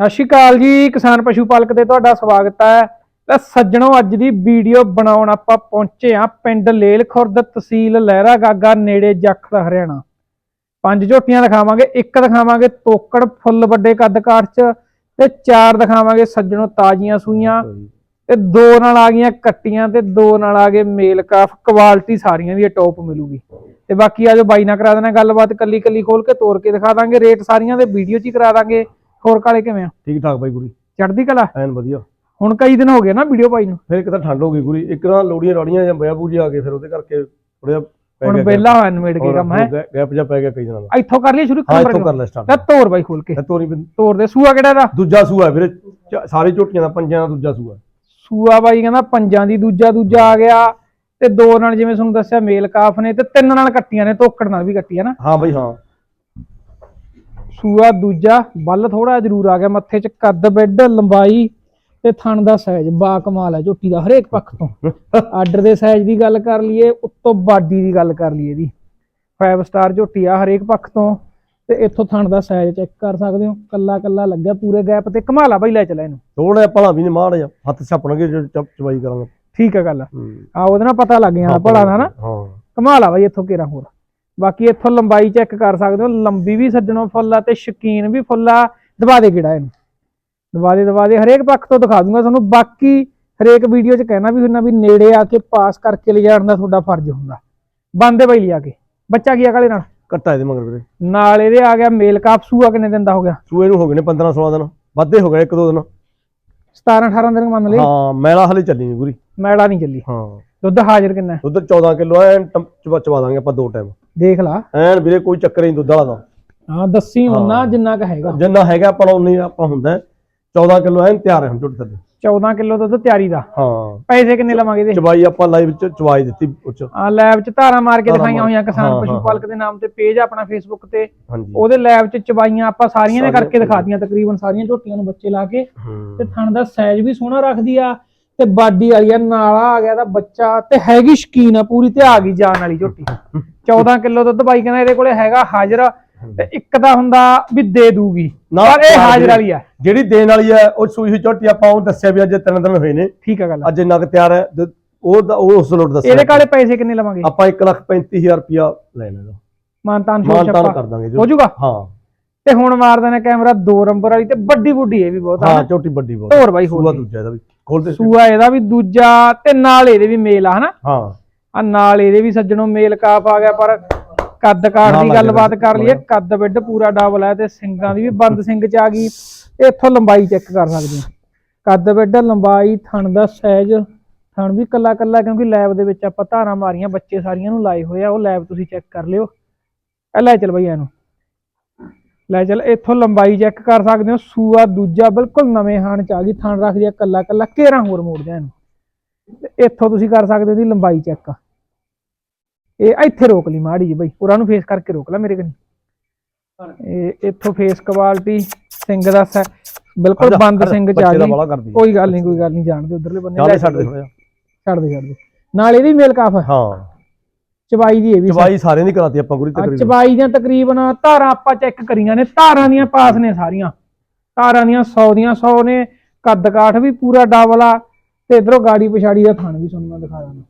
ਸਤਿ ਸ਼੍ਰੀ ਅਕਾਲ ਜੀ, ਕਿਸਾਨ ਪਸ਼ੂ ਪਾਲਕ ਤੇ ਤੁਹਾਡਾ ਸਵਾਗਤ ਹੈ। ਤਾਂ ਸੱਜਣੋ, ਅੱਜ ਦੀ ਵੀਡੀਓ ਬਣਾਉਣ ਆਪਾਂ ਪਹੁੰਚੇ ਆ ਪਿੰਡ ਲੇਲ ਖੁਰਦ ਤਹਿਸੀਲ ਲਹਿਰਾ ਗਾਗਾ ਨੇੜੇ ਜੱਖ ਹਰਿਆਣਾ। ਪੰਜ ਝੋਟੀਆਂ ਦਿਖਾਵਾਂਗੇ, ਇੱਕ ਦਿਖਾਵਾਂਗੇ ਤੋਕੜ ਫੁੱਲ ਵੱਡੇ ਕੱਦ ਕਾਠ ਚ ਤੇ ਚਾਰ ਦਿਖਾਵਾਂਗੇ ਸੱਜਣੋ ਤਾਜ਼ੀਆਂ ਸੂਈਆਂ। ਤੇ ਦੋ ਨਾਲ ਆ ਗਈਆਂ ਕੱਟੀਆਂ ਤੇ ਦੋ ਨਾਲ ਆ ਗਏ ਮੇਲ ਕਾਫ ਕੁਆਲਿਟੀ ਸਾਰੀਆਂ ਦੀ ਟੌਪ ਮਿਲੂਗੀ। ਤੇ ਬਾਕੀ ਆਜੋ ਬਾਈ ਨਾਲ ਕਰਾ ਦੇਣਾ ਗੱਲਬਾਤ ਕੱਲੀ ਕੱਲੀ ਖੋਲ ਕੇ ਤੋੜ ਕੇ ਦਿਖਾ ਦਾਂਗੇ ਰੇਟ ਸਾਰੀਆਂ ਦੇ ਵੀਡੀਓ 'ਚ ਹੀ ਕਰਾ ਦਾਂਗੇ। ਹੋਰ ਕਾਲੇ ਕਿਵੇਂ ਆ? ਠੀਕ ਠਾਕ ਬਾਈ ਗੁਰੀ। ਚੜ੍ਹਦੀ ਕਲਾ? ਐਨ ਵਧੀਆ। ਹੁਣ ਕਈ ਦਿਨ ਹੋ ਗਏ ਨਾ ਵੀਡੀਓ ਪਾਈ ਨੂੰ। ਫਿਰ ਇੱਕ ਤਾਂ ਠੰਡ ਹੋ ਗਈ ਗੁਰੀ। ਇੱਕ ਨਾ ਲੋੜੀਆਂ ਰੋੜੀਆਂ ਜਾਂ ਬਿਆ ਬੂਜੀ ਆ ਗਏ ਫਿਰ ਉਹਦੇ ਕਰਕੇ ਥੋੜਾ ਹੁਣ ਵਿਹਲਾ ਹੋਇਆ ਨਿਮੇੜ ਕੇ ਕੰਮ ਹੈ? ਗੈਪ ਜਾ ਪੈ ਗਿਆ ਕਈ ਦਿਨਾਂ ਦਾ। ਇੱਥੋਂ ਕਰ ਲਈ ਸ਼ੁਰੂ ਹਾਂ ਨੰਬਰ ਇੱਥੋਂ ਕਰ ਲੈ ਤਾਂ ਸਟਾਰਟ ਤੋੜ ਬਾਈ ਖੋਲ ਕੇ। ਤੋਰੀ ਤੋੜ ਦੇ ਸੂਆ ਕਿਹੜਾ ਦਾ ਦੂਜਾ ਸੂਆ ਵੀਰੇ ਸਾਰੀ ਝੋਟੀਆਂ ਦਾ ਪੰਜਾਂ ਦਾ ਦੂਜਾ ਸੂਆ। ਸੂਆ ਬਾਈ ਕਹਿੰਦਾ ਪੰਜਾਂ ਦੀ ਦੂਜਾ ਦੂਜਾ ਆ ਗਿਆ। ਤੇ ਦੋ ਨਾਲ ਜਿਵੇਂ ਤੁਹਾਨੂੰ ਦੱਸਿਆ ਮੇਲ ਕਾਫ ਨੇ ਤੇ ਤਿੰਨ ਨਾਲ ਕੱਟੀਆਂ ਨੇ ਤੋਕੜ ਨਾਲ ਵੀ ਕੱਟੀ ਹੈ ਨਾ। ਹਾਂ ਬਾਈ ਹਾਂ। ਸੂਆ ਦੂਜਾ ਬੱਲ ਥੋੜਾ ਜ਼ਰੂਰ ਆ ਗਿਆ ਮੱਥੇ 'ਚ ਕੱਦ ਬੈੱਡ ਲੰਬਾਈ ਤੇ ਥਣ ਦਾ ਸਾਈਜ਼ ਬਾ ਕਮਾਲ ਹੈ ਝੋਟੀ ਦਾ ਹਰੇਕ ਪੱਖ ਤੋਂ। ਆਰਡਰ ਦੇ ਸਾਈਜ਼ ਦੀ ਗੱਲ ਕਰ ਲਈਏ ਉੱਤੋਂ ਬਾਡੀ ਦੀ ਗੱਲ ਕਰ ਲਈਏ ਇਹਦੀ। 5 ਸਟਾਰ ਝੋਟੀ ਆ ਹਰੇਕ ਪੱਖ ਤੋਂ ਤੇ ਇੱਥੋਂ ਥਣ ਦਾ ਸਾਈਜ਼ ਚੈੱਕ ਕਰ ਸਕਦੇ ਹੋ। ਕੱਲਾ ਕੱਲਾ ਲੱਗਿਆ ਪੂਰੇ ਗੈਪ ਤੇ। ਕਮਾਲਾ ਬਾਈ ਲੈ ਚਲਾ ਇਹਨੂੰ। ਥੋੜਾ ਭਲਾ ਵੀ ਨਹੀਂ ਮਾੜ ਜਾ ਹੱਥ ਛਾਪਣਗੇ ਚੱਪ ਚਵਾਈ ਕਰਾਂਗੇ ਠੀਕ ਹੈ ਗੱਲ। ਆ ਉਹਦੇ ਨਾਲ ਪਤਾ ਲੱਗ ਜਾਂਦਾ ਭਲਾ ਨਾ। ਨਾ ਕਮਾਲ ਬਾਈ ਇੱਥੋਂ ਕੇਰਾ ਹੋਰ। ਬਾਕੀ ਇੱਥੋਂ ਲੰਬਾਈ ਚੈੱਕ ਕਰ ਸਕਦੇ ਹੋ ਲੰਬੀ ਵੀ ਸੱਜਣੋਂ ਫੁੱਲ ਆ ਤੇ ਸ਼ਕੀਨ ਵੀ ਫੁੱਲ ਆ। ਦਬਾ ਦੇ ਕਿਹੜਾ ਇਹਨੂੰ? ਦਬਾ ਦੇ ਦਬਾ ਦੇ ਹਰੇਕ ਪੱਖ ਤੋਂ ਦਿਖਾ ਦੂੰਗਾ ਤੁਹਾਨੂੰ। ਬਾਕੀ ਹਰੇਕ ਵੀਡੀਓ 'ਚ ਕਹਿਣਾ ਵੀ ਹੁੰਦਾ ਵੀ ਨੇੜੇ ਆ ਕੇ ਪਾਸ ਕਰਕੇ ਲਿਜਾਣ ਦਾ ਤੁਹਾਡਾ ਫਰਜ਼ ਹੁੰਦਾ। ਬੰਦੇ ਬਾਈ ਲਿਆ ਕੇ। ਬੱਚਾ ਕੀ ਆ ਕਾਲੇ ਨਾਲ? ਕੱਟਾ ਇਹਦੇ ਮਗਰ ਵੀਰੇ। ਨਾਲ ਇਹਦੇ ਆ ਗਿਆ ਮੇਲ ਕਾਪ। ਸੂਆ ਕਿੰਨੇ ਦਿਨ ਦਾ ਹੋ ਗਿਆ? ਸੂਏ ਨੂੰ ਹੋ ਗਏ ਨੇ 15 16 ਦਿਨ। ਵੱਧੇ ਹੋ ਗਏ ਇੱਕ ਦੋ ਦਿਨ। 17 18 ਦਿਨ ਮੰਨ ਲਈ ਹਾਂ ਮੈਲਾ ਹਲੇ ਚੱਲੀ ਨਹੀਂ ਗੁਰੀ ਮੈਲਾ ਨਹੀਂ ਚੱਲੀ। ਹਾਂ। ਦੁੱਧ ਹਾਜ਼ਰ ਕਿੰਨਾ? ਦੁੱਧ 14 ਕਿਲੋ ਚਵਾ ਚਵਾ ਦਾਂਗੇ ਆਪਾਂ ਦੋ ਟਾਈਮ। ਦੇਖ ਲਾ। ਐਨ ਵੀਰੇ ਕੋਈ ਚੱਕਰ ਨਹੀਂ ਦੁੱਧ ਵਾਲਾ ਦਾ। ਹਾਂ ਦੱਸੀ ਉਹਨਾਂ ਜਿੰਨਾ ਕ ਹੈਗਾ। ਜਿੰਨਾ ਹੈਗਾ ਆਪਾਂ ਨੂੰ ਉਨੀ ਆਪਾਂ ਹੁੰਦਾ। ਹੈ। 14 ਕਿਲੋ ਐਨ ਤਿਆਰ ਹੈ ਹੁਣ ਝੋਟੀ ਥੱਲੇ 14 ਕਿਲੋ ਦੁੱਧ ਤਿਆਰੀ ਦਾ। ਹਾਂ। ਪੈਸੇ ਕਿੰਨੇ ਲਵਾਂਗੇ ਇਹਦੇ? ਚਵਾਈ ਆਪਾਂ ਲਾਈਵ ਚ ਚਵਾਈ ਦਿੱਤੀ ਉੱਚ ਆ ਲੈਬ ਚ ਧਾਰਾਂ ਮਾਰ ਕੇ ਦਿਖਾਈਆਂ ਹੋਈਆਂ ਕਿਸਾਨ ਪਸ਼ੂ ਪਾਲਕ ਦੇ ਨਾਮ ਤੇ ਪੇਜ ਆਪਣਾ ਫੇਸਬੁੱਕ ਤੇ। ਉਹਦੇ ਲੈਬ ਚ ਚਬਾਈਆਂ ਆਪਾਂ ਸਾਰੀਆਂ ਨੇ ਕਰਕੇ ਦਿਖਾਤੀਆਂ ਤਕਰੀਬਨ ਸਾਰੀਆਂ ਝੋਟੀਆਂ ਨੂੰ ਬੱਚੇ ਲਾ ਕੇ। ਤੇ ਥਣ ਦਾ ਸਾਈਜ਼ ਵੀ ਸੋਹਣਾ ਰੱਖਦੀ ਆ। ਤੇ ਬਾਡੀ ਵਾਲੀ ਆ ਨਾਲਾ ਆ ਗਿਆ ਦਾ ਬੱਚਾ ਤੇ ਹੈਗੀ ਸ਼ਕੀਨ ਆ ਪੂਰੀ ਤੇ ਆ ਗਈ ਜਾਨ ਵਾਲੀ ਝੋਟੀ। 14 ਕਿਲੋ ਦੁੱਧ ਬਾਈ ਕਹਿੰਦਾ ਇਹਦੇ ਕੋਲੇ ਹੈਗਾ ਹਾਜ਼ਰ ਤੇ ਇੱਕ ਤਾਂ ਹੁੰਦਾ ਵੀ ਦੇ ਦੂਗੀ ਪਰ ਇਹ ਹਾਜ਼ਰ। ਵਾਲੀ ਆ। ਜਿਹੜੀ ਦੇਣ ਵਾਲੀ ਹੈ ਉਹ ਸੂਈ ਹੋਈ ਝੋਟੀ ਆਪਾਂ ਉਹ ਦੱਸਿਆ ਵੀ ਅੱਜ ਤਿੰਨ ਦਿਨ ਹੋਏ ਨੇ। ਠੀਕ ਆ ਗੱਲ ਅੱਜ ਇੰਨਾ ਕੁ ਤਿਆਰ ਹੈ ਉਹ ਦਾ- ਉਹ ਉਸ ਲੋਟ ਦੱਸਿਆ ਇਹਦੇ ਕਾਲੇ ਪੈਸੇ ਕਿੰਨੇ ਲਵਾਂਗੇ? ਆਪਾਂ 135000 ਰੁਪਿਆ ਲੈਣਾ। ਇਹਦਾ ਮਾਨਤਾਨ ਛੋਟ ਮਾਨਤਾਨ ਕਰ ਦਾਂਗੇ ਹੋ ਜਾਊਗਾ? ਹਾਂ। ਤੇ ਹੁਣ ਮਾਰਦਾ ਨੇ ਕੈਮਰਾ ਦੋ ਨੰਬਰ ਵਾਲੀ ਤੇ ਵੱਡੀ ਬੁੱਢੀ ਇਹ ਵੀ ਬਹੁਤ ਆ। ਹਾਂ ਝੋਟੀ ਵੱਡੀ ਬਹੁਤ ਢੋਰ ਬਾਈ ਹੋਰ। ਦੂਜਾ ਇਹਦਾ ਵੀ। ਖੋਲ ਦੇ ਸੂਆ ਇਹਦਾ ਵੀ ਦੂਜਾ ਤੇ ਨਾਲ ਇਹਦੇ ਵੀ ਮੇਲ ਆ ਹਨਾ? ਹਾਂ। ਆ ਨਾਲ ਇਹਦੇ ਵੀ ਸੱਜਣੋਂ ਮੇਲ ਕਾਫ ਆ ਗਿਆ ਪਰ ਕੱਦ ਕਾਠ ਦੀ ਗੱਲਬਾਤ। ਕਰ ਲਈਏ ਕੱਦ ਬਿੱਡ ਪੂਰਾ ਡਬਲ ਹੈ ਤੇ ਸਿੰਗਾਂ ਦੀ ਵੀ ਬੰਦ ਸਿੰਘ ਚ ਆ ਗਈ। ਇੱਥੋਂ ਲੰਬਾਈ ਚੈੱਕ ਕਰ ਸਕਦੇ ਹੋ ਕੱਦ ਬਿੱਡ ਲੰਬਾਈ ਥਣ ਦਾ ਸਾਈਜ਼ ਥਣ ਵੀ ਕੱਲਾ ਕੱਲਾ ਕਿਉਂਕਿ ਲੈਬ ਦੇ ਵਿੱਚ ਆਪਾਂ ਧਾਰਾਂ ਮਾਰੀਆਂ ਬੱਚੇ ਸਾਰੀਆਂ ਨੂੰ ਲਾਏ ਹੋਏ ਆ ਉਹ ਲੈਬ ਤੁਸੀਂ ਚੈੱਕ ਕਰ ਲਿਓ। ਇਹ ਲੈ ਚੱਲ ਬਈ ਇਹਨੂੰ। ਲੈ ਚੱਲ ਇੱਥੋਂ ਲੰਬਾਈ ਚੈੱਕ ਕਰ ਸਕਦੇ ਹੋ ਸੂਆ ਦੂਜਾ ਬਿਲਕੁਲ ਨਵੇਂ ਹਾਣ ਚ ਆ ਗਈ ਥਣ ਰੱਖ ਦਿਆ ਕੱਲਾ ਕੱਲਾ ਘੇਰਾ ਹੋਰ ਮੋੜ ਦਿਆ ਇਹਨੂੰ। ਇੱਥੋਂ ਤੁਸੀਂ ਕਰ ਸਕਦੇ ਹੋ ਦੀ ਲੰਬਾਈ ਚੈੱਕ ਇਹ ਇੱਥੇ ਰੋਕ ਲਈ ਮਾੜੀ ਜੀ ਬਈ ਉਹਨਾਂ ਨੂੰ ਫੇਸ ਕਰਕੇ ਰੋਕ ਲੈ ਮੇਰੇ ਕਨੀ। ਇਹ ਇੱਥੋਂ ਫੇਸ ਕੁਆਲਿਟੀ ਸਿੰਘ ਦਾ ਸੈ- ਬਿਲਕੁਲ ਬੰਦ ਸਿੰਘ ਚ ਆ ਗਈ। ਕੋਈ ਗੱਲ ਨਹੀਂ ਕੋਈ ਗੱਲ ਨਹੀਂ ਜਾਣਦੇ ਉਧਰਲੇ ਬੰਨੇ ਛੱਡ ਦੇ ਛੱਡ ਦੇ ਛੱਡ ਦੇ। ਨਾਲ ਇਹਦੀ ਮੇਲ ਕਾਫ ਹਾਂ। ਚਬਾਈ ਦੀ ਇਹ ਵੀ ਚਵਾਈ ਸਾਰਿਆਂ ਦੀ ਕਰਾਤੀ ਆਪਾਂ ਗੁਰੀ ਤਕਰੀਬਨ। ਚਬਾਈ ਦੀਆਂ ਤਕਰੀਬਨ ਧਾਰਾਂ ਆਪਾਂ ਚੈੱਕ ਕਰੀਆਂ ਨੇ ਧਾਰਾਂ ਦੀਆਂ ਪਾਸ ਨੇ ਸਾਰੀਆਂ। ਧਾਰਾਂ ਦੀਆਂ 100 ਦੀਆਂ 100 ਨੇ ਕੱਦ ਕਾਠ ਵੀ ਪੂਰਾ ਡਬਲ ਆ ਤੇ ਇਧਰੋਂ ਗਾੜੀ ਪਛਾੜੀ ਦਾ ਥਣ ਵੀ ਤੁਹਾਨੂੰ ਮੈਂ ਦਿਖਾ ਦਾਂਗਾ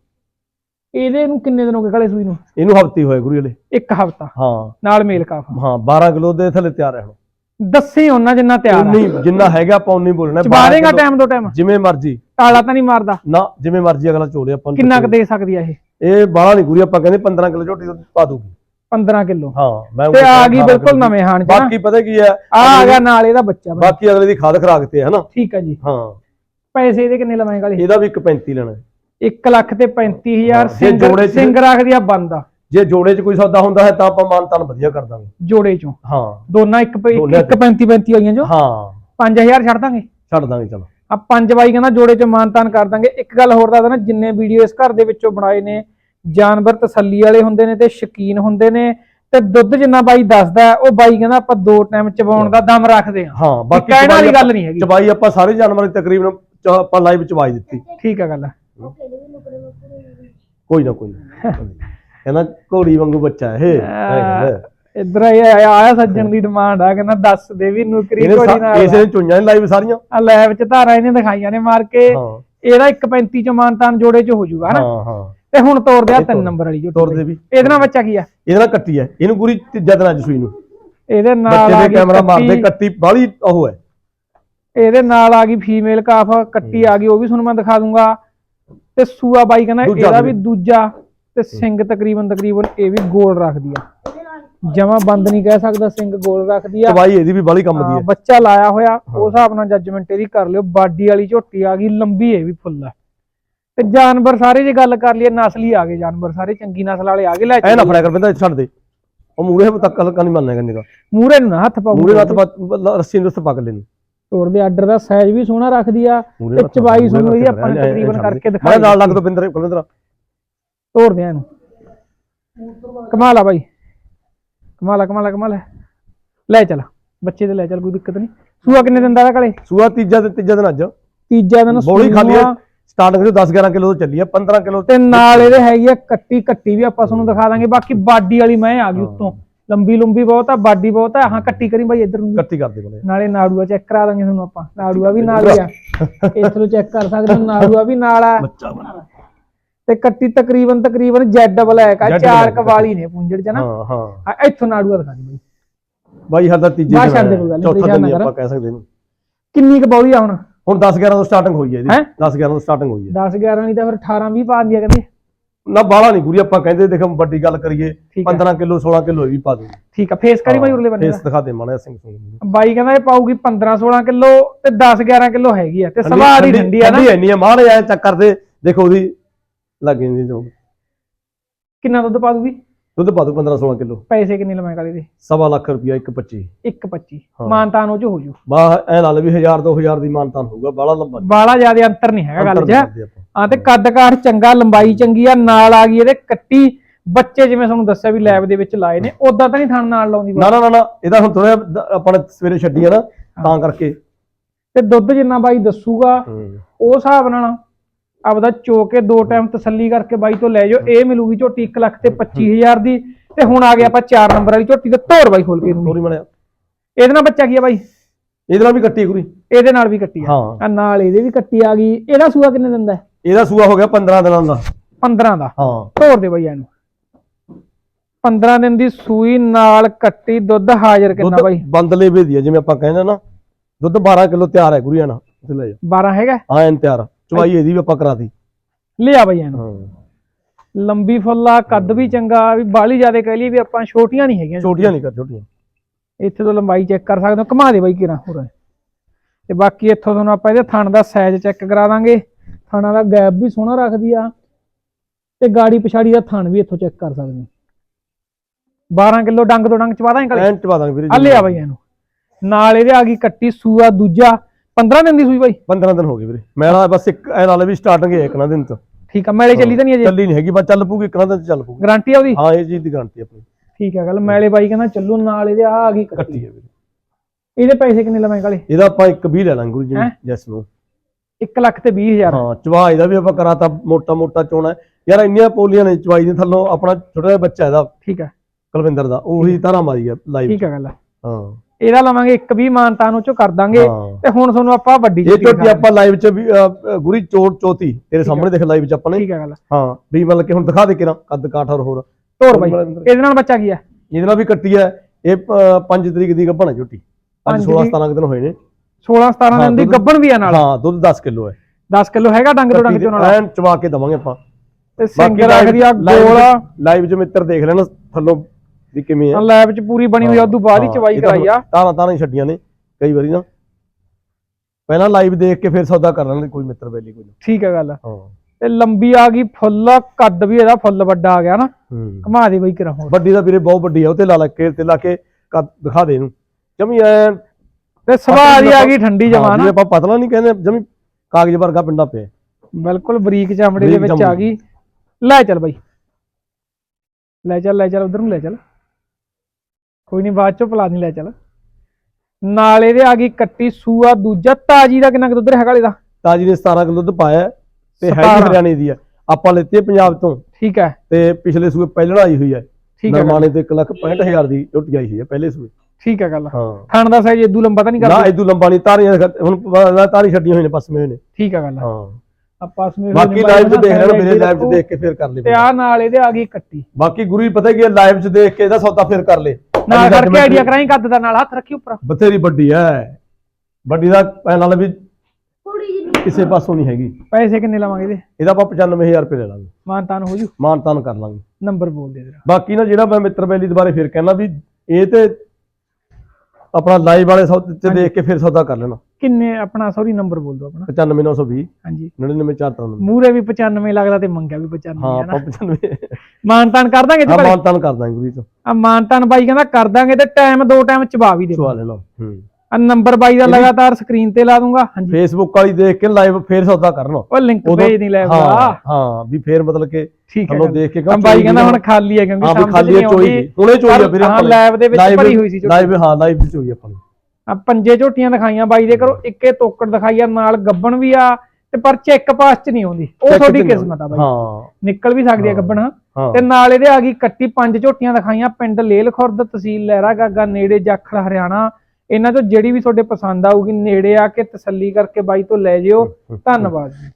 ਇਹਦੇ ਨੂੰ ਕਿੰਨੇ ਦਿਨ ਹੋ ਗਏ ਕਾਲੇ ਸੂਈ ਨੂੰ? ਇਹਨੂੰ ਹਫਤੀ ਹੋਏ ਗੁਰੀ ਵਾਲੇ ਇੱਕ ਹਫਤਾ। ਹਾਂ। ਨਾਲ ਮੇਲ ਕਾਫ। ਹਾਂ 12 ਕਿਲੋ ਦੇ ਥੱਲੇ ਤਿਆਰ ਹੈ ਹੁਣ। ਦੱਸੀ ਉਹਨਾਂ ਜਿੰਨਾ ਤਿਆਰ ਉਨੀ ਜਿੰਨਾ ਹੈਗਾ ਆਪਾਂ ਉਨੀ ਬੋਲਣਾ ਚਬਾ 12 ਦੇਗਾ ਕਿੱਲੋ, ਟਾਈਮ ਤੋਂ ਟਾਈਮ ਜਿਵੇਂ ਮਰਜ਼ੀ। ਤਾਲਾ ਤਾਂ ਨਹੀਂ ਮਾਰਦਾ। ਨਾ ਜਿਵੇਂ ਮਰਜ਼ੀ ਅਗਲਾ ਚੋਲੇ ਆਪਾਂ ਕਿੰਨਾ ਕੁ ਦੇ ਸਕਦੀ ਆ ਇਹ? ਇਹ ਬਾਹਲਾ ਨਹੀਂ ਗੁਰੀ ਆਪਾਂ ਕਹਿੰਦੇ 15 ਕਿਲੋ ਝੋਟੀ ਦੁੱਧ ਪਾ ਦੂਗੀ। 15 ਕਿਲੋ। ਹਾਂ ਮੈਂ ਤੇ ਆ ਗਈ 18 ਬਿਲਕੁਲ ਕਿੱਲੋ ਨਵੇਂ ਹਾਣ ਚ ਨਾ। ਬਾਕੀ ਪਤਾ ਕੀ ਹੈ? ਆ ਆ ਗਿਆ ਨਾਲ ਇਹਦਾ ਬੱਚਾ। ਬਾਕੀ ਅਗਲੇ ਦੀ ਖਾਦ ਖਰਾਕ ਤੇ ਹੈ ਨਾ? ਠੀਕ ਹੈ ਜੀ। ਹਾਂ। ਪੈਸੇ ਇਹਦੇ ਕਿੰਨੇ ਲਵਾਂਗੇ ਕਾਲੇ ਇਹਦਾ ਵੀ 1.35 ਲੈਣਾ ਹੈ। 1 ਲੱਖ ਤੇ 35000 ਹਾਂ, ਜੇ ਸਿੰਘ ਜੋੜੇ ਚ- ਸਿੰਘ ਰੱਖਦੀ ਆ ਬੰਦਾ ਜੇ ਜੋੜੇ 'ਚ ਕੋਈ ਸੌਦਾ ਹੁੰਦਾ ਹੈ ਤਾਂ ਆਪਾਂ ਮਾਨਤਾਨ ਵਧੀਆ ਕਰ ਦਾਂਗੇ। ਜੋੜੇ ਚੋਂ। ਹਾਂ। ਦੋਨਾਂ ਇੱਕ ਪ- ਦੋਨਾਂ ਇੱਕ 35 35 ਆਈਆਂ ਜੋ ਹਾਂ। 5000 ਛੱਡ ਦਾਂਗੇ। ਛੱਡ ਦਾਂਗੇ ਚਲੋ। ਆ ਪੰਜ ਬਾਈ ਕਹਿੰਦਾ ਜੋੜੇ ਚ ਮਾਨਤਾਨ ਕਰ ਦਾਂਗੇ। ਇੱਕ ਗੱਲ ਹੋਰ ਦੱਸਦਾ ਨਾ ਜਿੰਨੇ ਵੀਡੀਓ ਇਸ ਘਰ ਦੇ ਵਿੱਚੋਂ ਬਣਾਏ ਨੇ ਜਾਨਵਰ ਤਸੱਲੀ ਵਾਲੇ ਹੁੰਦੇ ਨੇ ਤੇ ਸ਼ਕੀਨ ਹੁੰਦੇ ਨੇ ਤੇ ਦੁੱਧ ਜਿੰਨਾ ਬਾਈ ਦੱਸਦਾ ਉਹ ਬਾਈ ਕਹਿੰਦਾ ਆਪਾਂ ਦੋ ਟਾਈਮ ਚਬਾਉਣ ਦਾ ਦਮ ਰੱਖਦੇ ਹਾਂ। ਹਾਂ ਬਾਕੀ ਕਹਿਣ ਵਾਲੀ ਗੱਲ ਨਹੀਂ ਹੈਗੀ। ਚਬਾਈ ਆਪਾਂ ਸਾਰੇ ਜਾਨਵਰਾਂ ਦੀ ਤਕਰੀਬਨ ਆਪਾਂ ਲਾਈਵ ਚਬਾਈ ਦਿੱਤੀ। ਠੀਕ ਆ ਗੱਲ। ਕੋਈ ਨਾ ਕੋਈ ਨਾ। ਕਹਿੰਦਾ ਘੋੜੀ ਵਾਂਗੂ ਬੱਚਾ ਇਹ। ਇਧਰ ਆਇਆ ਆਇਆ ਸੱਜਣ ਦੀ ਡਿਮਾਂਡ ਆ ਕਹਿੰਦਾ ਦੱਸ ਦੇ ਵੀ ਨੁਕਰੀ ਸਾ- ਨਾਲ ਇਸੇ ਨੇ ਚੁਈਆਂ ਲਾਈਵ ਸਾਰੀਆਂ। ਆ ਲੈਬ ਚ ਧਾਰਾਂ ਇਹਨੇ ਦਿਖਾਈਆਂ ਨੇ ਮਾਰ ਕੇ। ਇਹਦਾ 1.35 ਚ ਮਾਨਤਾਨ ਜੋੜੇ ਚ ਹੋ ਜਾਊਗਾ ਹਨਾ? ਹਾਂ ਹਾਂ। ਤੇ ਹੁਣ ਆ ਇਹ ਤਿੰਨ ਤੋਰ- ਨੰਬਰ ਵਾਲੀ ਝੋਟੀ ਤੋਰਦੇ ਬਾਈ। ਵੀ। ਇਹਦੇ ਨਾਲ ਬੱਚਾ ਕੀ ਆ? ਇਹਦੇ ਨਾਲ ਕੱਟੀ ਹੈ ਇਹਨੂੰ ਪੂਰੀ ਤੀਜਾ ਦਿਨ ਸੂਈ ਨੂੰ। ਇਹਦੇ ਨਾਲ ਬੱਚੇ ਆ ਦੇ ਗਈ ਕੈਮਰਾ ਮਾਰਦੇ ਕੱਟੀ, ਬਾਹਲੀ ਉਹ ਹੈ। ਇਹਦੇ ਨਾਲ ਆ ਗਈ ਫੀਮੇਲ ਕਾਫ ਕੱਟੀ ਆ ਗਈ ਉਹ ਵੀ ਤੁਹਾਨੂੰ ਮੈਂ ਦਿਖਾ ਦੂੰਗਾ। ਤੇ ਸੂਆ ਬਾਈ ਕਹਿੰਦਾ ਇਹਦਾ ਵੀ। ਦੂਜਾ। ਤੇ ਸਿੰਘ ਤਕਰੀਬਨ ਤਕਰੀਬਨ ਇਹ ਵੀ ਗੋਲ ਰੱਖਦੀ ਆ। ਜਮਾ ਬੰਦ ਨਹੀਂ ਕਹਿ ਸਕਦਾ ਸਿੰਘ ਗੋਲ ਰੱਖਦੀ ਆ। ਚਵਾਈ ਇਹਦੀ ਵੀ ਬਾਹਲੀ ਕੰਮ ਦੀ ਹਾਂ, ਬੱਚਾ ਲਾਇਆ ਹੋਇਆ ਉਸ ਹਿਸਾਬ ਨਾਲ ਜੱਜਮੈਂਟ ਇਹਦੀ ਕਰ ਲਿਓ। ਬਾਡੀ ਵਾਲੀ ਝੋਟੀ ਆ ਗਈ ਲੰਬੀ ਹੈ ਵੀ ਫੁੱਲ ਆ। ਤੇ ਜਾਨਵਰ ਸਾਰੇ ਜੇ ਗੱਲ ਕਰ ਲਈਏ ਨਸਲੀ ਆ ਗਏ ਜਾਨਵਰ ਸਾਰੇ ਚੰਗੀ ਨਸਲ ਵਾਲੇ ਆ ਗਏ ਲੈ ਐ ਨਾ ਫੜਿਆ ਕਰ ਬੰਦਾ ਛੱਡ ਦੇ। ਉਹ ਮੂਰੇ ਤੱਕ ਹਲਕਾ ਨਹੀਂ ਮੰਨੇਗਾ ਨਿਕਾ ਮੂਰੇ ਨੂੰ ਨਾ ਹੱਥ ਪਾਉ ਮੂਰੇ ਨਾਲ ਤਾਂ ਰੱਸੀ ਨੂੰ ਪੱਕ ਲੈਣੀ ਤੋਰ ਦੇ ਆਰਡਰ ਦਾ ਸਾਈਜ਼ ਵੀ ਸੋਹਣਾ ਰੱਖਦੀ ਆ ਤੇ ਚਬਾਈ ਤੁਹਾਨੂੰ ਇਹਦੀ ਆਪਾਂ ਨੇ ਤਕਰੀਬਨ ਕਰਕੇ ਦੇ। ਦਿਖਾ ਮੈਂ ਨਾਲ ਲੱਗ ਦੋ ਬਿੰਦਰ ਕੁਲਿੰਦਰ ਤੋਰ ਦੇ ਇਹਨੂੰ। ਕਮਾਲ ਆ ਬਾਈ। ਕਮਾਲ ਕਮਾਲ ਕਮਾਲ ਲੈ ਚੱਲ ਬੱਚੇ ਤੇ ਲੈ ਚੱਲ ਕੋਈ ਦਿੱਕਤ ਨਹੀਂ। ਸੂਆ ਕਿੰਨੇ ਦਿਨ ਦਾ ਕਾਲੇ ਸੂਆ ਤੀਜਾ ਤੇ ਤੀਜਾ ਦਿਨ ਅੱਜ। ਤੀਜਾ ਦਿਨ ਬੋਲੀ ਖਾਲੀ ਹੈ ਸਟਾਰਟਿੰਗ ਤੋਂ 10 11 ਕਿਲੋ ਤੋਂ ਚੱਲੀ ਹੈ 15 ਕਿਲੋ ਤੇ ਨਾਲ ਇਹਦੇ ਹੈਗੀ ਆ ਕੱਟੀ ਕੱਟੀ ਵੀ ਆਪਾਂ ਤੁਹਾਨੂੰ ਦਿਖਾ ਦਾਂਗੇ। ਬਾਕੀ ਬਾਡੀ ਵਾਲੀ ਮੈਂ ਆ ਗਈ ਉੱਤੋਂ। ਲੰਬੀ ਲੰਬੀ ਬਹੁਤ ਆ ਬਾਡੀ ਬਹੁਤ ਆ। ਹਾਂ ਕੱਟੀ ਕਰੀ ਬਾਈ ਇੱਧਰ ਨੂੰ ਕੱਟੀ ਕਰਦੇ ਬਣੇ ਨਾਲੇ ਨਾੜੂਆ ਚੈੱਕ ਕਰਾ ਦਾਂਗੇ ਤੁਹਾਨੂੰ ਆਪਾਂ। ਨਾੜੂਆ ਵੀ ਨਾਲ ਆ। ਇੱਥੋਂ ਚੈੱਕ ਕਰ ਸਕਦੇ ਹੋ ਨਾੜੂਆ ਵੀ ਨਾਲ ਆ। ਬੱਚਾ ਬਣਾ। ਤੇ ਕੱਟੀ ਤਕਰੀਬਨ ਤਕਰੀਬਨ ਜੈਡ ਡਬਲ ਹੈ Z ਚਾਰ ਕਵਾਲੀ ਨੇ ਪੁੰਜੜ ਚ ਨਾ। ਹਾਂ ਹਾਂ। ਆ, ਇੱਥੋਂ ਨਾੜੂਆ ਦਿਖਾ ਦੇ ਬਾਈ। ਬਾਈ ਤੀਜੇ ਦਿਨ ਛੱਡ ਦੇ ਆਇਆ। ਕੋਈ ਗੱਲ ਨੀ, ਚੌਥਾ ਪਰੇਸ਼ਾਨ ਦਿਨ ਨਾ ਹੀ ਕਰ। ਆਪਾਂ ਕਹਿ ਸਕਦੇ ਇਹਨੂੰ। ਕਿੰਨੀ ਕ ਬੌਲੀ ਆ ਹੁਣ? ਹੁਣ 10 11 ਤੋਂ ਸਟਾਰਟਿੰਗ ਹੋਈ ਹੈ ਹੈਂ? 10 11 ਤੋਂ ਸਟਾਰਟਿੰਗ ਹੋਈ ਹੈ 10 11 ਨਹੀਂ ਤਾਂ ਫਿਰ 18 20 ਪਾ ਦਿਆ ਕਹਿੰਦੇ। ਨਾ ਬਾਹਲਾ ਨਹੀਂ ਪੂਰੀ ਆਪਾਂ ਕਹਿੰਦੇ ਦੇਖ ਵੱਡੀ ਗੱਲ ਕਰੀਏ। ਠੀਕ ਹੈ 15 ਕਿਲੋ 16 ਕਿਲੋ ਇਹ ਵੀ ਪਾ ਦੂੰਗੀ ਠੀਕ ਆ ਫੇਸ ਕਰੀ ਬਾਈ ਉਰਲੇ ਬੰਦੇ ਫੇਸ ਦਿਖਾ ਦੇ ਜਿਹਾ ਸਿੰਘ ਸਿੰਘ ਦਾ ਬਾਈ ਕਹਿੰਦਾ ਇਹ ਪਾਊਗੀ 15 16 ਕਿਲੋ ਤੇ 10 11 ਕਿਲੋ ਹੈਗੀ ਆ। ਤੇ ਸਵਾਹ ਦੀ ਠੰਡੀ ਆ ਨਾ। ਠੰਡੀ ਇੰਨੀ ਆ ਮਾੜਾ ਜਿਹਾ ਚੱਕ ਕਰਦੇ ਦੇਖੋ ਉਹਦੀ ਲੱਗ ਜਾਂਦੀ ਜੋ ਕਿੰਨਾ ਦੁੱਧ ਪਾ ਦੂਗੀ? ਦੁੱਧ ਪਾ ਦੂ 15 16 ਕਿਲੋ। ਪੈਸੇ ਕਿੰਨੇ ਲਵਾਂ ਕਾਲੇ ਦੇ? ਸਵਾ ਲੱਖ ਰੁਪਿਆ 125 1.25 ਹਾਂ। ਮਾਨਤਾਨ ਉਹ ਚ ਹੋ ਜੂ। ਬਾ ਐ ਲਾ ਲੈ ਵੀ 1000 2000 ਦੀ ਮਾਨਤਾਨ ਹੋਊਗਾ ਬਾਹਲਾ ਲੰਬਾ ਬਾਲਾ ਜ਼ਿਆਦਾ ਅੰਤਰ ਨਹੀਂ ਹੈਗਾ ਗੱਲ ਅੰਤਰ 'ਚ। ਨਹੀਂ ਕਰਦੇ ਆਪਾਂ। ਆ ਤੇ ਕੱਦ ਕਾਠ ਚੰਗਾ ਲੰਬਾਈ ਚੰਗੀ ਆ ਨਾਲ ਆ ਗਈ ਇਹਦੇ ਕੱਟੀ। ਬੱਚੇ ਜਿਵੇਂ ਤੁਹਾਨੂੰ ਦੱਸਿਆ ਵੀ ਲੈਬ ਦੇ ਵਿੱਚ ਲਾਏ ਨੇ ਉਦਾਂ ਤਾਂ ਨਹੀਂ ਥਣ ਨਾਲ ਲਾਉਂਦੀ ਨਾ ਨਾ ਨਾ ਨਾ ਇਹਦਾ ਹੁਣ ਥੋੜਾ ਆਪਾਂ ਨੇ ਸਵੇਰੇ ਛੱਡੀ ਆ ਨਾ ਤਾਂ ਕਰਕੇ। ਤੇ ਦੁੱਧ ਜਿੰਨਾ ਬਾਈ ਦੱਸੂਗਾ ਉਹ ਹਿਸਾਬ ਨਾਲ ਆਪਦਾ ਚੋ ਕੇ ਦੋ ਟਾਈਮ ਤਸੱਲੀ ਕਰਕੇ ਬਾਈ ਤੋਂ ਲੈ ਜਾਓ ਇਹ ਮਿਲੂਗੀ ਝੋਟੀ 1 ਲੱਖ ਤੇ 25000 ਦੀ। ਤੇ ਹੁਣ ਆ ਗਿਆ ਆਪਾਂ 4 ਨੰਬਰ ਵਾਲੀ ਝੋਟੀ ਤੇ ਧੋਰ ਬਾਈ ਖੋਲ ਕੇ ਵੀ। ਥੋੜੀ ਮੜਿਆ ਇਹਦੇ ਨਾਲ ਬੱਚਾ ਕੀ ਆ ਬਾਈ? ਇਹਦੇ ਨਾਲ ਵੀ ਕੱਟੀ ਗੁਰੀ ਇਹਦੇ ਨਾਲ ਵੀ ਕੱਟੀ ਆ। ਹਾਂ। ਨਾਲ ਇਹਦੇ ਵੀ ਕੱਟੀ ਆ ਗਈ। ਇਹਦਾ ਸੂਆ ਕਿੰਨੇ ਦਿੰਦਾ ਹੈ? ਇਹਦਾ ਸੂਆ ਹੋ ਗਿਆ 15 ਦਿਨਾਂ ਦਾ। 15 ਦਾ। ਹਾਂ। ਧੋਰ ਦੇ ਬਾਈ ਇਹਨੂੰ। 15 ਦਿਨ ਦੀ ਸੂਈ ਨਾਲ ਕੱਟੀ ਦੁੱਧ ਹਾਜ਼ਰ ਕਿੰਨਾ ਬਾਈ? ਬੰਦ ਲੇਵੇ ਦੀ ਹੈ ਜਿਵੇਂ ਆਪਾਂ ਕਹਿੰਦੇ ਨਾ। ਦੁੱਧ 12 ਕਿਲੋ ਤਿਆਰ ਹੈ ਗੁਰੀਆਂ ਨਾਲ। ਤੇ ਲੈ ਜਾ 12 ਹੈਗਾ ਹਾਂ? ਐਨ ਤਿਆਰ ਚਵਾਈ ਇਹਦੀ ਵੀ ਆਪਾਂ ਕਰਾਤੀ। ਲਿਆ ਬਾਈ ਇਹਨੂੰ। ਲੰਬੀ ਫੁੱਲਾ ਕੱਦ ਵੀ ਚੰਗਾ ਵੀ ਬਾਲੀ ਜ਼ਿਆਦਾ ਕਹਿ ਲਈ ਵੀ ਆਪਾਂ ਛੋਟੀਆਂ ਨਹੀਂ ਹੈਗੀਆਂ। ਛੋਟੀਆਂ ਨਹੀਂ ਕਰ ਛੋਟੀਆਂ। ਇੱਥੇ ਤੋਂ ਲੰਬਾਈ ਚੈੱਕ ਕਰ ਸਕਦੇ ਹੋ। ਘੁਮਾ ਦੇ ਬਾਈ ਕਿਰਾਂ ਹੋਰ। ਤੇ ਬਾਕੀ ਇੱਥੋਂ ਤੁਹਾਨੂੰ ਆਪਾਂ ਇਹਦੇ ਥਣ ਦਾ ਸਾਈਜ਼ ਚੈੱਕ ਕਰਾ ਦਾਂਗੇ। ਥਣਾਂ ਦਾ ਗੈਪ ਵੀ ਸੋਹਣਾ ਰੱਖਦੀ ਆ। ਤੇ ਗਾੜੀ ਪਛਾੜੀ ਦਾ ਥਣ ਵੀ ਇੱਥੋਂ ਚੈੱਕ ਕਰ ਸਕਦੇ ਹੋ। 12 ਕਿਲੋ ਡੰਗ ਤੋਂ ਡੰਗ ਚਵਾ ਦਾਂਗੇ ਕਲੇ। ਐਨ ਚਵਾ ਦਾਂਗੇ ਵੀਰੇ ਆ ਲਿਆ ਬਾਈ ਇਹਨੂੰ। ਨਾਲ ਇਹਦੇ ਆ ਗਈ ਕੱਟੀ ਸੂਆ ਦੂਜਾ। 15 ਦਿਨ ਦੀ ਸੂਈ ਬਾਈ? 15 ਦਿਨ ਹੋ ਗਏ ਵੀਰੇ। ਮੈਂ ਨਾ ਬਸ ਇੱਕ ਐ ਨਾਲ ਵੀ ਸਟਾਰਟਿੰਗ ਹੈ ਇੱਕ ਨਾ ਦਿਨ ਤੋਂ। ਠੀਕ ਆ ਮੈਲੇ ਚੱਲੀ ਤਾਂ ਨਹੀਂ ਅਜੇ? ਚੱਲੀ ਨਹੀਂ ਹੈਗੀ ਬਸ ਚੱਲ ਪੂਗੀ ਇੱਕ ਨਾ ਦਿਨ ਚੱਲ ਪੂਗੀ ਗਾਰੰਟੀ ਆ ਉਹਦੀ? ਹਾਂ ਇਹ ਚੀਜ਼ ਦੀ ਗਾਰੰਟੀ ਆਪਣੀ। ਠੀਕ ਆ ਗੱਲ ਮੈਲੇ ਬਾਈ ਕਹਿੰਦਾ ਚੱਲੂ ਨਾਲ ਇਹਦੇ ਆ ਆ ਗਈ ਕੱਟੀ। ਹੈ ਵੀਰੇ। ਇਹਦੇ ਪੈਸੇ ਕਿੰਨੇ ਲਵਾਂ ਕਾਲੇ? ਇਹਦਾ ਆਪਾਂ ਇੱਕ ਵੀ ਲੈ ਲਾਂਗੇ ਜੀ ਹੈਂ? ਜੈਸ ਨੂੰ। 1 ਲੱਖ ਤੇ 20000 ਹਾਂ ਚਵਾ ਇਹਦਾ ਵੀ ਆਪਾਂ ਕਰਾਤਾ ਮੋਟਾ ਮੋਟਾ ਚੋਣਾ। ਯਾਰ ਇੰਨੀਆਂ ਪੋਲੀਆਂ ਨੇ ਚਵਾਈ ਦੇ ਥੱਲੋਂ ਆਪਣਾ ਛੋਟਾ ਜਿਹਾ ਬੱਚਾ ਇਹਦਾ ਠੀਕ ਆ। ਕੁਲਵਿੰਦਰ ਦਾ ਉਹੀ ਤਾਰਾ ਮਾਰੀ ਆ ਲਾਈਵ ਠੀਕ ਆ ਗੱਲ ਹਾਂ। ਇਹਦਾ ਲਵਾਂਗੇ ਇੱਕ ਵੀ ਮਾਨਤਾਨ ਉਹ ਚੋਂ ਕਰ ਦਾਂਗੇ ਹਾਂ। ਤੇ ਹੁਣ ਤੁਹਾਨੂੰ ਆਪਾਂ ਵੱਡੀ ਇਹ ਦਿਖਾ ਆਪਾਂ ਲਾਈਵ 'ਚ ਵੀ ਗੁਰੀ ਚੋਟ ਚੋਤੀ ਤੇਰੇ ਸਾਹਮਣੇ ਦੇਖ ਲਾਈਵ 'ਚ ਆਪਾਂ ਨੇ। ਠੀਕ ਆ ਗੱਲ। ਹਾਂ ਵੀ ਮਤਲਬ ਕਿ ਹੁਣ ਦਿਖਾ ਦੇ ਕਿਰਾਂ ਕੱਦ ਕਾਠ ਔਰ ਹੋਰ। ਤੋਰ ਬਾਈ। ਇਹਦੇ ਨਾਲ ਬੱਚਾ ਕੀ ਆ ਇਹਦੇ ਨਾਲ ਵੀ ਕੱਟੀ ਹੈ। ਇਹ 5 ਤਰੀਕ ਦੀ ਗੱਭਣ ਹੈ ਝੋਟੀ ਅੱਜ ਪੰਜ 16 ਦੀ- 17 ਦਿਨ ਹੋਏ ਨੇ। 16 17 ਹਾਂ, ਦਿਨ ਦੀ ਗੱਬਣ ਵੀ ਆ ਨਾਲ। ਹਾਂ ਦੁੱਧ 10 ਕਿਲੋ ਹੈ। 10 ਕਿਲੋ ਹੈਗਾ ਡੰਗ ਤੋਂ ਡੰਗ ਚੋਂ ਨਾਲ ਐਨ ਚਵਾ ਕੇ ਦਵਾਂਗੇ ਆਪਾਂ। ਤੇ ਰੱਖਦੀ ਆ ਗੋਲ। ਲਾਈਵ 'ਚ ਮਿੱਤਰ ਦੇਖ ਲੈਣਾ ਥੱਲੋਂ ਵੀ ਕਿਵੇਂ ਹੈ ਲੈਬ ਚ ਪੂਰੀ ਬਣੀ ਹੋਈ ਆ ਉਦੋਂ ਬਾਅਦ ਹੀ ਹਾਂ, ਚਵਾਈ ਕਰਾਈ ਆ। ਤਾਰਾਂ ਤਾਰਾਂ ਹੀ ਛੱਡੀਆਂ ਨੇ ਕਈ ਵਾਰੀ ਨਾ। ਪਹਿਲਾਂ ਲਾਈਵ ਦੇਖ ਕੇ ਫਿਰ ਸੌਦਾ ਕਰ ਲੈਣਗੇ ਕੋਈ ਮਿੱਤਰ ਬੈਲੀ ਕੋਈ। ਠੀਕ ਆ ਗੱਲ। ਹਾਂ। ਤੇ ਲੰਬੀ ਆ ਗਈ ਫੁੱਲ ਕੱਦ ਵੀ ਇਹਦਾ ਫੁੱਲ ਵੱਡਾ ਆ ਗਿਆ ਨਾ। ਹੂੰ। ਘੁਮਾ ਦੇ ਬਈ ਕਿਰਾ ਹੋਰ। ਵੱਡੀ ਦਾ ਵੀਰੇ ਬਹੁਤ ਵੱਡੀ ਆ ਉਹ ਤੇ ਲਾ ਲਾ ਕੇ ਤੇ ਲਾ ਕੇ ਕੱਦ ਦਿਖਾ ਦੇ ਇਹਨੂੰ। ਜਮੀ ਐ ਤੇ ਸਵਾਦ ਹੀ ਆ ਗਈ ਠੰਡੀ ਜਮਾ ਨਾ। ਆਪਾਂ ਪਤਲਾ ਨਹੀਂ ਕਹਿੰਦੇ ਜਮੀ ਕਾਗਜ਼ ਵਰਗਾ ਪਿੰਡਾ ਪਿਆ। ਬਿਲਕੁਲ ਬਰੀਕ ਚਮੜੇ ਦੇ ਵਿੱਚ ਆ। ਗਈ। ਲੈ ਚੱਲ ਬਾਈ। ਲੈ ਚੱਲ ਲੈ ਚੱਲ ਉਧਰ ਨੂੰ ਲੈ ਚੱਲ। ਕੋਈ ਨਹੀਂ ਬਾਅਦ ਚੋਂ ਪਲਾ ਨਹੀਂ ਲੈ ਚੱਲ। ਨਾਲ ਇਹਦੇ ਆ ਗਈ ਕੱਟੀ ਸੂਆ ਦੂਜਾ ਤਾਜੀ ਦਾ ਕਿੰਨਾ ਕੁ ਦੁੱਧ ਹੈਗਾ ਇਹਦਾ ਤਾਜੀ ਨੇ 17 ਕਿਲੋ ਦੁੱਧ ਪਾਇਆ ਹੈ ਤੇ ਹੈ 17 ਹਰਿਆਣੇ ਦੀ ਹੈ। ਆਪਾਂ ਲੈਤੀ ਹੈ ਪੰਜਾਬ ਤੋਂ। ਠੀਕ ਹੈ। ਤੇ ਪਿਛਲੇ ਸੂਏ ਪਹਿਲਣ ਆਈ ਹੋਈ ਹੈ। ਠੀਕ ਹੈ ਨਰਮਾਣੇ ਤੇ 1 ਲੱਖ 65000 ਦੀ ਝੋਟੀ ਆਈ ਸੀ ਪਹਿਲੇ ਸੂਏ। ਠੀਕ ਹੈ ਗੱਲ। ਹਾਂ। ਥਣ ਦਾ ਸਾਈਜ਼ ਇਦੋਂ ਲੰਬਾ ਤਾਂ ਨਹੀਂ ਨਾ ਕਰਦਾ? ਇਦੋਂ ਲੰਬਾ ਨਹੀਂ ਤਾਰੀਆਂ ਹੁਣ ਤਾਰੀ ਛੱਡੀਆਂ ਹੋਈਆਂ ਨੇ ਪਸਮੇ ਨੇ। ਠੀਕ ਹੈ ਗੱਲ। ਹਾਂ। ਆਪਾਂ ਸਮੇਂ ਬਾਕੀ ਲਾਈਵ 'ਚ ਦੇਖ ਲੈਣਾ ਮੇਰੇ ਲਾਈਵ 'ਚ ਦੇਖ ਕੇ ਫਿਰ ਕਰ ਲੈ ਤੇ ਆ ਨਾਲ ਇਹਦੇ ਆ ਗਈ ਕੱਟੀ। ਬਾਕੀ ਗੁਰੂ ਹੀ ਪਤਾ ਕੀ ਲਾਈਵ 'ਚ ਦੇਖ ਕੇ ਇਹਦਾ ਸੌਦਾ ਫਿਰ ਕਰ ਲੈ। ਨਾਲ ਕਰਕੇ ਆਈਡੀਆ ਕਰਾਈ ਕੱਦ ਦਾ ਨਾਲ ਹੱਥ ਰੱਖੀ ਉੱਪਰ। ਬਥੇਰੀ ਵੱਡੀ ਐ ਵੱਡੀ ਦਾ ਪੈਣ ਨਾਲ ਵੀ ਕਿਸੇ ਪਾਸੋਂ ਨਹੀਂ ਹੈਗੀ। ਪੈਸੇ ਕਿੰਨੇ ਲਵਾਂਗੇ ਇਹਦੇ? ਇਹਦਾ ਆਪਾਂ 95000 ਰੁਪਏ ਲੈ ਲਾਂਗੇ। ਮਾਨਤਾਨ ਹੋ ਜੂ। ਮਾਨ ਤਾਨ ਕਰ ਲਾਂਗੇ। ਨੰਬਰ ਬੋਲ ਦੇ ਜਰਾ ਬਾਕੀ ਨਾ ਜਿਹੜਾ ਮੈਂ ਮਿੱਤਰ ਬੈਲੀ ਦੁਬਾਰੇ ਫਿਰ ਕਹਿਣਾ ਵੀ ਇਹ ਤੇ ਆਪਣਾ ਲਾਈਵ ਵਾਲੇ ਸੌਦੇ ਚ ਦੇਖ ਕੇ ਫਿਰ ਸੌਦਾ ਕਰ ਲੈਣਾ। ਕਿੰਨੇ ਆਪਣਾ ਸੌਰੀ ਨੰਬਰ ਬੋਲ ਦੋ ਆਪਣਾ। 95920 ਹਾਂਜੀ। 99493 ਮੂਰੇ ਵੀ 95 ਲੱਗਦਾ ਤੇ ਮੰਗਿਆ ਵੀ 95 ਹਾਂ ਆਪਾਂ 95 ਮਾਨਤਾਨ ਕਰ ਦਾਂਗੇ ਹਾਂ ਤੇ ਮਾਨ ਤਾਨ ਕਰ ਦਾਂਗੇ ਗੁਰੂ ਜੀ। ਆ ਮਾਨਤਾਨ ਬਾਈ ਕਹਿੰਦਾ ਕਰ ਦਾਂਗੇ ਤੇ ਟਾਈਮ ਦੋ ਟਾਈਮ ਚਬਾ ਵੀ ਦੇ ਸਵਾਲ ਲੈਣਾ ਹੂੰ। ਆ ਨੰਬਰ ਬਾਈ ਦਾ ਲਗਾਤਾਰ ਸਕਰੀਨ ਤੇ ਲਾ ਦੂੰਗਾ। ਹਾਂਜੀ। ਫੇਸਬੁੱਕ ਵਾਲੀ ਦੇਖ ਕੇ ਲਾਈਵ ਫੇਰ ਸੌਦਾ ਕਰਨਾ। ਉਹ ਲਿੰਕ ਭੇਜ ਨਹੀਂ ਲੈ ਹਾਂ ਹਾਂ ਵੀ ਫੇਰ ਮਤਲਬ ਕਿ ਠੀਕ ਹੈ ਚਲੋ ਗੱਲ। ਦੇਖ ਕੇ ਆ ਬਾਈ ਕਹਿੰਦਾ ਹੁਣ ਖਾਲੀ ਹੈ ਕਿਉਂਕਿ ਸਮਝ ਖਾਲੀ ਹੈ ਚੋਈ। ਹੁਣੇ ਚੋਈ ਆ ਵੀਰੇ ਹਾਂ ਲਾਈਵ ਦੇ ਵਿੱਚ ਭਰੀ ਹੋਈ ਸੀ। ਲਾਈਵ ਹਾਂ ਲਾਈਵ ਵਿੱਚ ਚੋਈ ਆਪਾਂ ਆ ਪੰਜੇ ਝੋਟੀਆਂ ਦਿਖਾਈਆਂ ਬਾਈ ਦੇ ਕਰੋ ਇੱਕੇ ਤੋਕੜ ਦਿਖਾਈਆ ਨਾਲ ਗੱਬਣ ਵੀ ਆ ਤੇ ਪਰ ਚੈੱਕ ਪਾਸ ਚ ਨਹੀਂ ਆਉਂਦੀ। ਉਹ ਤੁਹਾਡੀ ਨਹੀਂ ਕਿਸਮਤ ਆ ਬਾਈ। ਹਾਂ। ਨਿਕਲ ਵੀ ਸਕਦੀ ਆ ਗੱਬਣ ਤੇ ਨਾਲ ਇਹਦੇ ਆ ਗਈ ਕੱਟੀ ਪੰਜ ਝੋਟੀਆਂ ਦਿਖਾਈਆਂ। ਪਿੰਡ ਲੇਲ ਖੁਰਦ ਤਹਿਸੀਲ ਲਹਿਰਾ ਗਾਗਾ ਨੇੜੇ ਜਾਖੜ ਹਰਿਆਣਾ। ਇਹਨਾਂ ਚੋਂ ਜਿਹੜੀ ਵੀ ਤੁਹਾਡੇ ਪਸੰਦ ਆਊਗੀ ਨੇੜੇ ਆ ਕੇ ਤਸੱਲੀ ਕਰਕੇ ਬਾਈ ਤੋਂ ਲੈ ਜਿਓ। ਧੰਨਵਾਦ ਜੀ।